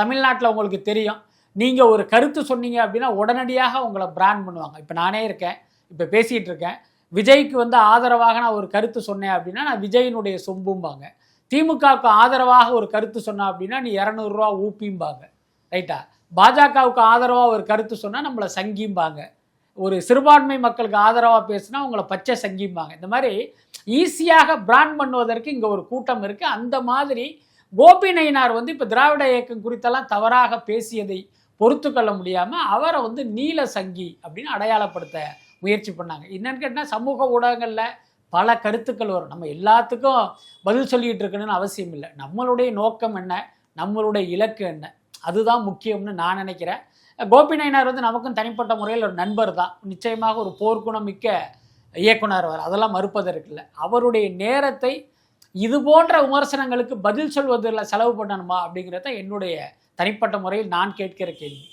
தமிழ்நாட்டில் உங்களுக்கு தெரியும். நீங்கள் ஒரு கருத்து சொன்னீங்க அப்படின்னா உடனடியாக உங்களை பிராண்ட் பண்ணுவாங்க. இப்போ நானே இருக்கேன். இப்போ பேசிகிட்டு இருக்கேன். விஜய்க்கு வந்து ஆதரவாக நான் ஒரு கருத்து சொன்னேன் அப்படின்னா நான் விஜயினுடைய சொம்பும்பாங்க. திமுகவுக்கு ஆதரவாக ஒரு கருத்து சொன்னேன் அப்படின்னா நீ இரநூறுவா ஊப்பிம்பாங்க. ரைட்டா? பாஜகவுக்கு ஆதரவாக ஒரு கருத்து சொன்னால் நம்மளை சங்கிம்பாங்க. ஒரு சிறுபான்மை மக்களுக்கு ஆதரவாக பேசுனா உங்களை பச்சை சங்கிம்பாங்க. இந்த மாதிரி ஈஸியாக பிராண்ட் பண்ணுவதற்கு இங்கே ஒரு கூட்டம் இருக்குது அந்த மாதிரி கோபி நயினார் வந்து இப்போ திராவிட இயக்கம் குறித்தெல்லாம் தவறாக பேசியதை பொறுத்து கொள்ள முடியாமல் அவரை வந்து நீல சங்கி அப்படின்னு அடையாளப்படுத்த முயற்சி பண்ணாங்க. என்னன்னு கேட்டால் சமூக ஊடகங்களில் பல கருத்துக்கள் வரும். நம்ம எல்லாத்துக்கும் பதில் சொல்லிகிட்டு இருக்கணும்னு அவசியம் இல்லை. நம்மளுடைய நோக்கம் என்ன? நம்மளுடைய இலக்கு என்ன? அதுதான் முக்கியம்னு நான் நினைக்கிறேன். கோபி நயினார் வந்து நமக்கும் தனிப்பட்ட முறையில் ஒரு நண்பர் தான். நிச்சயமாக ஒரு போர்க்குணம் மிக்க இயக்குனர் அவர். அதெல்லாம் மறுப்பதற்கில்லை அவருடைய நேரத்தை இது போன்ற விமர்சனங்களுக்கு பதில் சொல்வதில் செலவு பண்ணணுமா அப்படிங்கிறத என்னுடைய தனிப்பட்ட முறையில் நான் கேட்கிற கேள்வி.